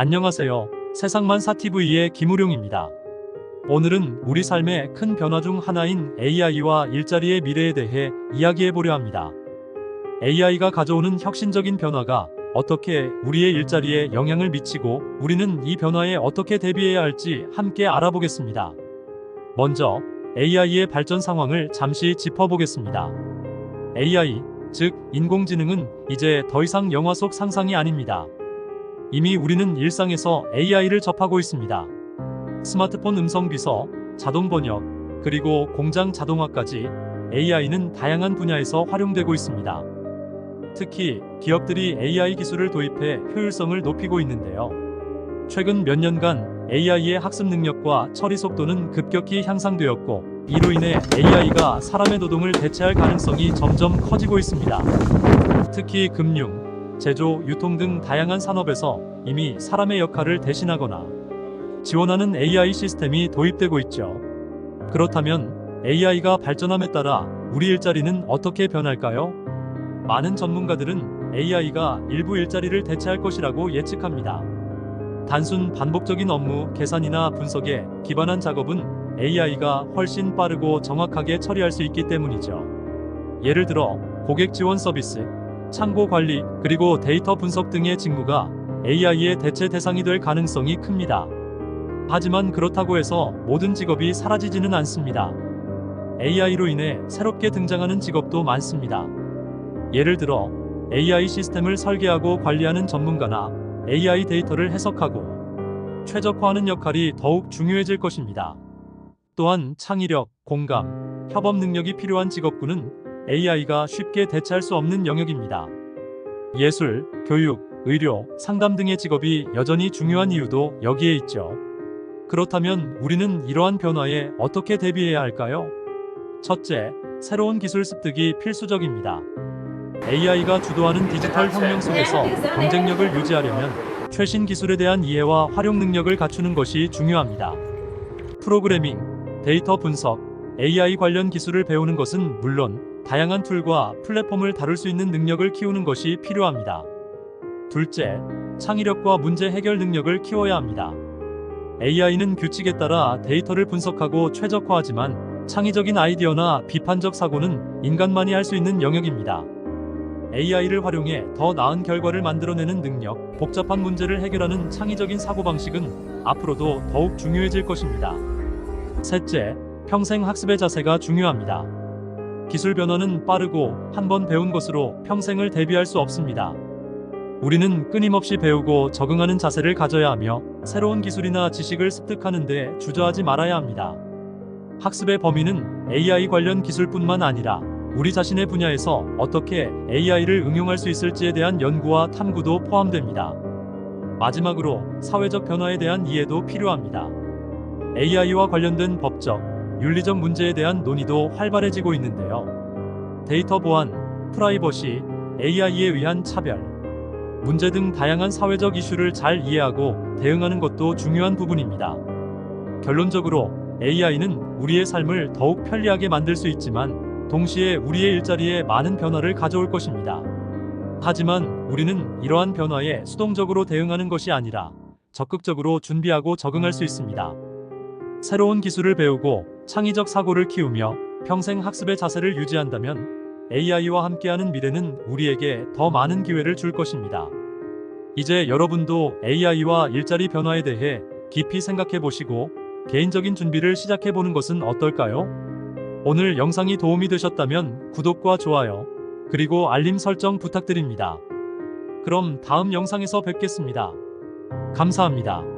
안녕하세요. 세상만 사TV의 김우룡입니다. 오늘은 우리 삶의 큰 변화 중 하나인 AI와 일자리의 미래에 대해 이야기해 보려 합니다. AI가 가져오는 혁신적인 변화가 어떻게 우리의 일자리에 영향을 미치고 우리는 이 변화에 어떻게 대비해야 할지 함께 알아보겠습니다. 먼저 AI의 발전 상황을 잠시 짚어보겠습니다. AI, 즉 인공지능은 이제 더 이상 영화 속 상상이 아닙니다. 이미 우리는 일상에서 AI를 접하고 있습니다. 스마트폰 음성 비서, 자동 번역, 그리고 공장 자동화까지 AI는 다양한 분야에서 활용되고 있습니다. 특히 기업들이 AI 기술을 도입해 효율성을 높이고 있는데요. 최근 몇 년간 AI의 학습 능력과 처리 속도는 급격히 향상되었고, 이로 인해 AI가 사람의 노동을 대체할 가능성이 점점 커지고 있습니다. 특히 금융, 제조, 유통 등 다양한 산업에서 이미 사람의 역할을 대신하거나 지원하는 AI 시스템이 도입되고 있죠. 그렇다면 AI가 발전함에 따라 우리 일자리는 어떻게 변할까요? 많은 전문가들은 AI가 일부 일자리를 대체할 것이라고 예측합니다. 단순 반복적인 업무, 계산이나 분석에 기반한 작업은 AI가 훨씬 빠르고 정확하게 처리할 수 있기 때문이죠. 예를 들어 고객 지원 서비스, 창고 관리, 그리고 데이터 분석 등의 직무가 AI의 대체 대상이 될 가능성이 큽니다. 하지만 그렇다고 해서 모든 직업이 사라지지는 않습니다. AI로 인해 새롭게 등장하는 직업도 많습니다. 예를 들어 AI 시스템을 설계하고 관리하는 전문가나 AI 데이터를 해석하고 최적화하는 역할이 더욱 중요해질 것입니다. 또한 창의력, 공감, 협업 능력이 필요한 직업군은 AI가 쉽게 대체할 수 없는 영역입니다. 예술, 교육, 의료, 상담 등의 직업이 여전히 중요한 이유도 여기에 있죠. 그렇다면 우리는 이러한 변화에 어떻게 대비해야 할까요? 첫째, 새로운 기술 습득이 필수적입니다. AI가 주도하는 디지털 혁명 속에서 경쟁력을 유지하려면 최신 기술에 대한 이해와 활용 능력을 갖추는 것이 중요합니다. 프로그래밍, 데이터 분석, AI 관련 기술을 배우는 것은 물론 다양한 툴과 플랫폼을 다룰 수 있는 능력을 키우는 것이 필요합니다. 둘째, 창의력과 문제 해결 능력을 키워야 합니다. AI는 규칙에 따라 데이터를 분석하고 최적화하지만 창의적인 아이디어나 비판적 사고는 인간만이 할 수 있는 영역입니다. AI를 활용해 더 나은 결과를 만들어내는 능력, 복잡한 문제를 해결하는 창의적인 사고방식은 앞으로도 더욱 중요해질 것입니다. 셋째, 평생 학습의 자세가 중요합니다. 기술 변화는 빠르고 한 번 배운 것으로 평생을 대비할 수 없습니다. 우리는 끊임없이 배우고 적응하는 자세를 가져야 하며 새로운 기술이나 지식을 습득하는데 주저하지 말아야 합니다. 학습의 범위는 AI 관련 기술뿐만 아니라 우리 자신의 분야에서 어떻게 AI를 응용할 수 있을지에 대한 연구와 탐구도 포함됩니다. 마지막으로 사회적 변화에 대한 이해도 필요합니다. AI와 관련된 법적, 윤리적 문제에 대한 논의도 활발해지고 있는데요. 데이터 보안, 프라이버시, AI에 의한 차별, 문제 등 다양한 사회적 이슈를 잘 이해하고 대응하는 것도 중요한 부분입니다. 결론적으로 AI는 우리의 삶을 더욱 편리하게 만들 수 있지만 동시에 우리의 일자리에 많은 변화를 가져올 것입니다. 하지만 우리는 이러한 변화에 수동적으로 대응하는 것이 아니라 적극적으로 준비하고 적응할 수 있습니다. 새로운 기술을 배우고 창의적 사고를 키우며 평생 학습의 자세를 유지한다면 AI와 함께하는 미래는 우리에게 더 많은 기회를 줄 것입니다. 이제 여러분도 AI와 일자리 변화에 대해 깊이 생각해 보시고 개인적인 준비를 시작해 보는 것은 어떨까요? 오늘 영상이 도움이 되셨다면 구독과 좋아요, 그리고 알림 설정 부탁드립니다. 그럼 다음 영상에서 뵙겠습니다. 감사합니다.